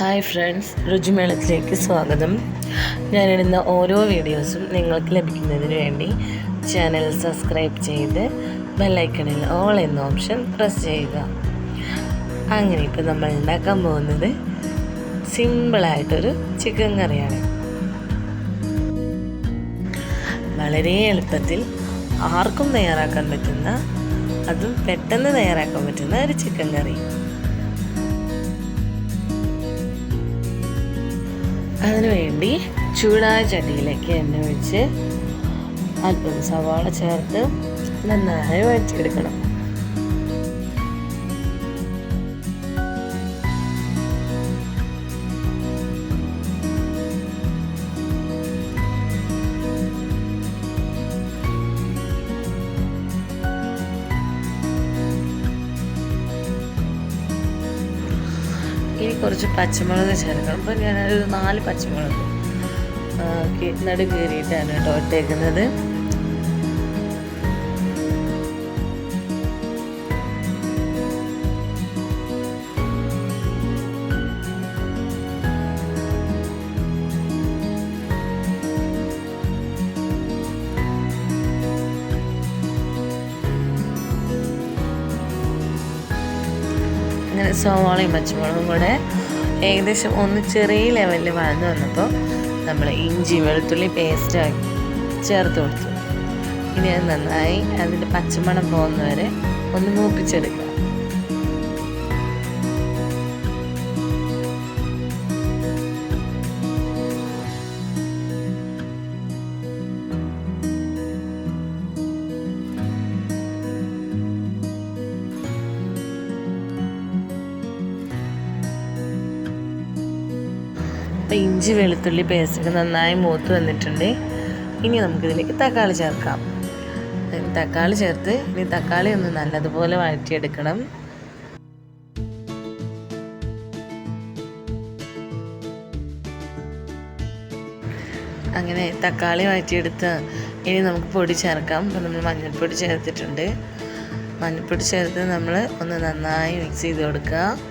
Hi friends രുചിമേളത്തിലേക്ക് സ്വാഗതം. ഞാനിടുന്ന ഓരോ വീഡിയോസും നിങ്ങൾക്ക് ലഭിക്കുന്നതിന് വേണ്ടി ചാനൽ സബ്സ്ക്രൈബ് ചെയ്ത് ബെല്ലൈക്കണിൽ ഓൾ എന്ന ഓപ്ഷൻ പ്രസ് ചെയ്യുക. അങ്ങനെ ഇപ്പോൾ നമ്മൾ ഉണ്ടാക്കാൻ പോകുന്നത് സിമ്പിളായിട്ടൊരു ചിക്കൻ കറിയാണ്. വളരെ എളുപ്പത്തിൽ ആർക്കും തയ്യാറാക്കാൻ പറ്റുന്ന അതും പെട്ടെന്ന് തയ്യാറാക്കാൻ പറ്റുന്ന ഒരു ചിക്കൻ കറി. അതിനുവേണ്ടി ചൂടായ ചട്ടിയിലേക്ക് എണ്ണ ഒഴിച്ച് അല്പം സവാള ചേർത്ത് നന്നായി വഴറ്റിയെടുക്കണം. കുറച്ച് പച്ചമുളക് ചേർക്കണം. അപ്പോൾ ഞാനൊരു നാല് പച്ചമുളക് നടു കീറിയിട്ടാണ് കേട്ടോ ഇട്ടേക്കുന്നത്. അങ്ങനെ സോളയും പച്ചമുളകും കൂടെ ഏകദേശം ഒന്ന് ചെറിയ ലെവലിൽ വഴന്നു വന്നപ്പോൾ നമ്മൾ ഇഞ്ചി വെളുത്തുള്ളി പേസ്റ്റ് ചേർത്ത് കൊടുത്തു. ഇനി അത് നന്നായി അതിന്റെ പച്ചമണം പോകുന്നവരെ ഒന്ന് മൂപ്പിച്ചെടുക്കുക. അപ്പോൾ ഇഞ്ചി വെളുത്തുള്ളി പേസ്റ്റ് നന്നായി മൂത്ത് വന്നിട്ടുണ്ട്. ഇനി നമുക്കിതിലേക്ക് തക്കാളി ചേർക്കാം. തക്കാളി ചേർത്ത് ഇനി തക്കാളി ഒന്ന് നല്ലതുപോലെ വഴറ്റിയെടുക്കണം. അങ്ങനെ തക്കാളി വഴറ്റിയെടുത്ത് ഇനി നമുക്ക് പൊടി ചേർക്കാം. അപ്പോൾ നമ്മൾ മഞ്ഞൾപ്പൊടി ചേർത്തിട്ടുണ്ട്. മഞ്ഞൾപ്പൊടി ചേർത്ത് നമ്മൾ ഒന്ന് നന്നായി മിക്സ് ചെയ്ത് കൊടുക്കുക.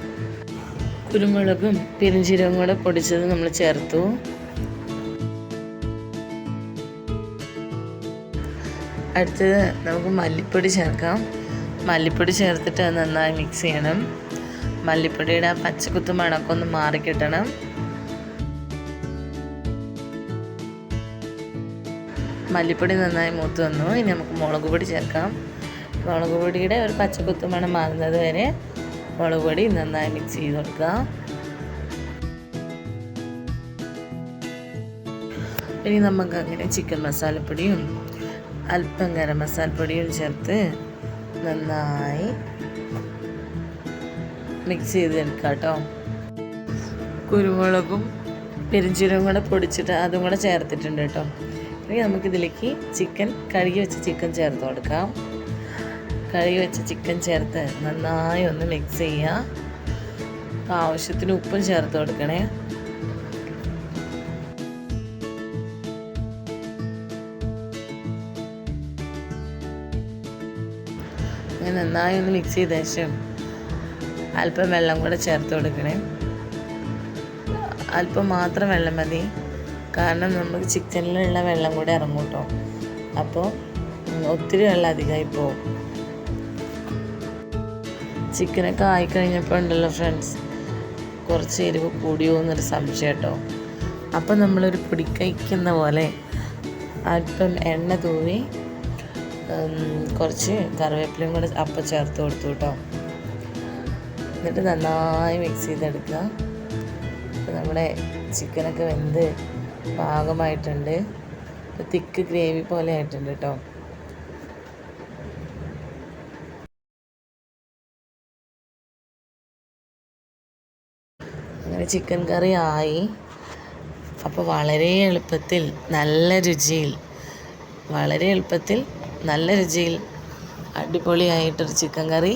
കുരുമുളകും പെരുംജീരകം കൂടെ പൊടിച്ചത് നമ്മൾ ചേർത്തു. അടുത്തത് നമുക്ക് മല്ലിപ്പൊടി ചേർക്കാം. മല്ലിപ്പൊടി ചേർത്തിട്ട് നന്നായി മിക്സ് ചെയ്യണം. മല്ലിപ്പൊടിയുടെ ആ പച്ചക്കുത്ത് മണക്കം ഒന്ന് മാറിക്കിട്ടണം മല്ലിപ്പൊടി നന്നായി മൂത്ത് വന്നു. ഇനി നമുക്ക് മുളക് പൊടി ചേർക്കാം. മുളക് പൊടിയുടെ ഒരു പച്ചക്കുത്ത് മണം മാറുന്നത് വരെ മുളക് പൊടി നന്നായി മിക്സ് ചെയ്ത് കൊടുക്കുക. ഇനി നമുക്ക് അങ്ങനെ ചിക്കൻ മസാലപ്പൊടിയും അല്പം ഗരം മസാലപ്പൊടിയും ചേർത്ത് നന്നായി മിക്സ് ചെയ്തെടുക്കുക കേട്ടോ. കുരുമുളകും പെരിഞ്ചീരകം കൂടെ പൊടിച്ചിട്ട് അതും കൂടെ ചേർത്തിട്ടുണ്ട് കേട്ടോ. ഇനി നമുക്കിതിലേക്ക് ചിക്കൻ കഴുകി വെച്ച ചിക്കൻ ചേർത്ത് കൊടുക്കാം. കഴുകി വെച്ച ചിക്കൻ ചേർത്ത് നന്നായി ഒന്ന് മിക്സ് ചെയ്യുക ആവശ്യത്തിന് ഉപ്പും ചേർത്ത് കൊടുക്കണേ. അങ്ങനെ നന്നായി ഒന്ന് മിക്സ് ചെയ്ത ശേഷം അല്പം വെള്ളം കൂടെ ചേർത്ത് കൊടുക്കണേ. അല്പം മാത്രം വെള്ളം മതി. കാരണം നമുക്ക് ചിക്കനിലുള്ള വെള്ളം കൂടെ ഇറങ്ങും കേട്ടോ അപ്പോൾ ഒത്തിരി വെള്ളം അധികമായി പോകും ചിക്കനൊക്കെ ആയിക്കഴിഞ്ഞപ്പോൾ ഉണ്ടല്ലോ ഫ്രണ്ട്സ് കുറച്ച് എരിവ് കൂടിയോ എന്നൊരു സംശയം കേട്ടോ അപ്പം നമ്മളൊരു പിടിക്കഴിക്കുന്ന പോലെ അല്പം എണ്ണ തൂവി കുറച്ച് കറിവേപ്പിലയും കൂടെ അപ്പം ചേർത്ത് കൊടുത്തു കേട്ടോ എന്നിട്ട് നന്നായി മിക്സ് ചെയ്തെടുക്കുക നമ്മുടെ ചിക്കനൊക്കെ വെന്ത് പാകമായിട്ടുണ്ട്. തിക്ക് ഗ്രേവി പോലെ ആയിട്ടുണ്ട് കേട്ടോ അങ്ങനെ ചിക്കൻ കറി ആയി. അപ്പോൾ വളരെ എളുപ്പത്തിൽ നല്ല രുചിയിൽ വളരെ എളുപ്പത്തിൽ നല്ല രുചിയിൽ അടിപൊളിയായിട്ടൊരു ചിക്കൻ കറി